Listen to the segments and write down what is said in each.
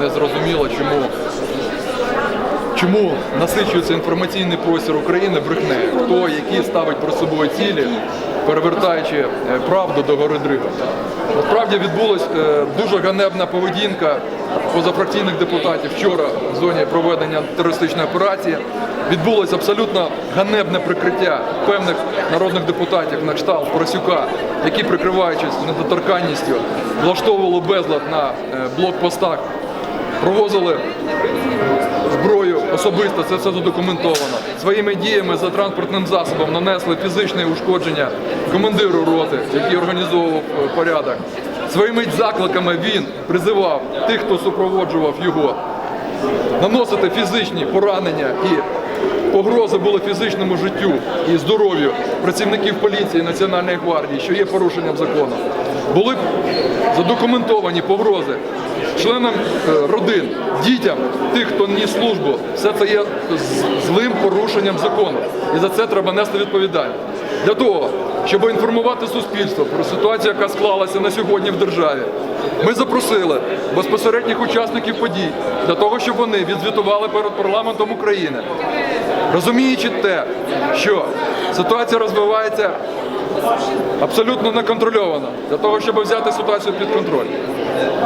не зрозуміло, чому, чому насичується інформаційний простір України брехнею. Хто які ставить про собою цілі, перевертаючи е, правду до гори дригом. Насправді відбулася дуже ганебна поведінка позафракційних депутатів вчора в зоні проведення терористичної операції. Відбулося абсолютно ганебне прикриття певних народних депутатів на кшталт Поросюка, які, прикриваючись недоторканністю, влаштовували безлад на е, блокпостах, провозили зброю особисто, це все задокументовано. Своїми діями за транспортним засобом нанесли фізичне ушкодження командиру роти, який організовував е, порядок. Своїми закликами він призивав тих, хто супроводжував його, наносити фізичні поранення і погрози були фізичному життю і здоров'ю працівників поліції Національної гвардії, що є порушенням закону. Були задокументовані погрози членам е, родин, дітям, тих, хто ніс службу. Все це є злим порушенням закону. І за це треба нести відповідальність. Для того, щоб інформувати суспільство про ситуацію, яка склалася на сьогодні в державі, ми запросили безпосередніх учасників подій для того, щоб вони відзвітували перед парламентом України, розуміючи те, що ситуація розвивається абсолютно неконтрольовано, для того, щоб взяти ситуацію під контроль.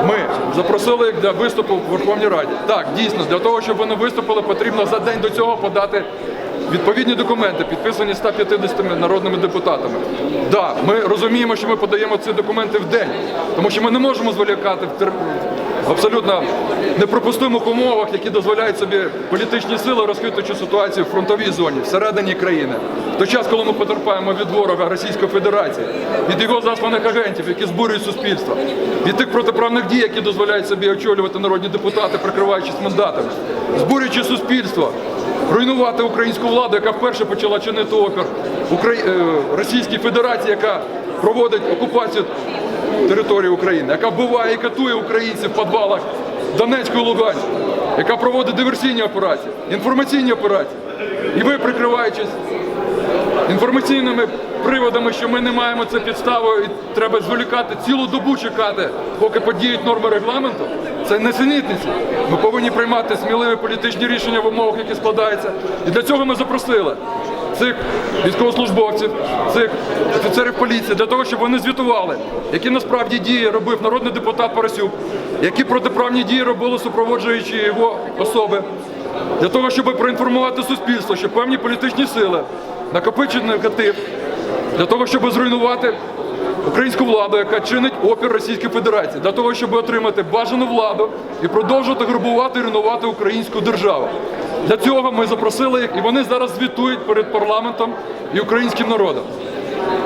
Ми запросили їх для виступу в Верховній Раді. Так, дійсно, для того, щоб вони виступили, потрібно за день до цього подати відповідні документи, підписані 150 народними депутатами. Да, ми розуміємо, що ми подаємо ці документи в день, тому що ми не можемо зволікати в абсолютно неприпустимих умовах, які дозволяють собі політичні сили розхитуючи ситуацію в фронтовій зоні всередині країни. В той час, коли ми потерпаємо від ворога Російської Федерації, від його засланих агентів, які збурюють суспільство, від тих протиправних дій, які дозволяють собі очолювати народні депутати, прикриваючись мандатами, збурюючи суспільство, руйнувати українську владу, яка вперше почала чинити опір Украї... е, Російській Федерації, яка проводить окупацію території України, яка вбиває і катує українців в підвалах Донецьку і Луганську, яка проводить диверсійні операції, інформаційні операції. І ви, прикриваючись інформаційними приводами, що ми не маємо це підставою і треба зволікати цілу добу чекати, поки подіють норми регламенту. Це не несенітниці. Ми повинні приймати сміливі політичні рішення в умовах, які складаються. І для цього ми запросили цих військовослужбовців, цих офіцерів поліції, для того, щоб вони звітували, які насправді дії робив народний депутат Парасюк, які протиправні дії робили супроводжуючі його особи. Для того, щоб проінформувати суспільство, що певні політичні сили накопичують негатив, для того, щоб зруйнувати українську владу, яка чинить опір Російській Федерації, для того, щоб отримати бажану владу і продовжувати грабувати і руйнувати українську державу. Для цього ми запросили їх, і вони зараз звітують перед парламентом і українським народом.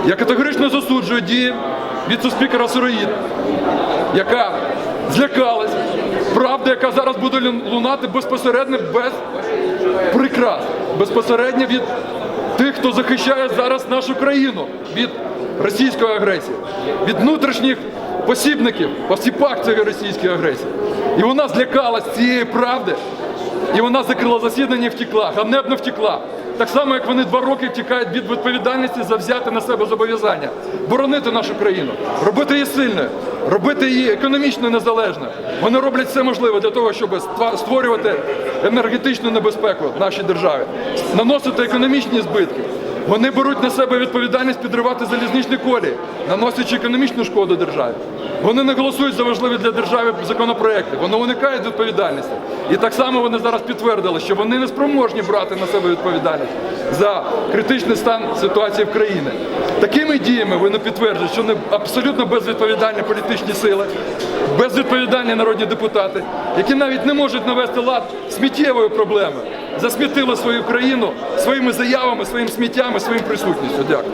Я категорично засуджую дії віце-спікера Сироїд, яка злякалась, правда, яка зараз буде лунати безпосередньо без прикрас, безпосередньо від тих, хто захищає зараз нашу країну від російської агресії, від внутрішніх посібників, посіпак цієї російської агресії. І вона злякалась цієї правди, і вона закрила засідання і втекла, ганебно втекла. Так само, як вони два роки втікають від відповідальності за взяти на себе зобов'язання, боронити нашу країну, робити її сильною, робити її економічно незалежною. Вони роблять все можливе для того, щоб створювати енергетичну небезпеку в нашій державі, наносити економічні збитки. Вони беруть на себе відповідальність підривати залізничні колії, наносячи економічну шкоду державі. Вони не голосують за важливі для держави законопроекти, вони уникають відповідальності. І так само вони зараз підтвердили, що вони не спроможні брати на себе відповідальність за критичний стан ситуації в країні. Такими діями вони підтверджують, що вони абсолютно безвідповідальні політичні сили, безвідповідальні народні депутати, які навіть не можуть навести лад сміттєвої проблеми. Засмітили свою країну своїми заявами, своїм сміттям своїм присутністю. Дякую.